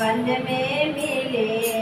వందమేమి లేదు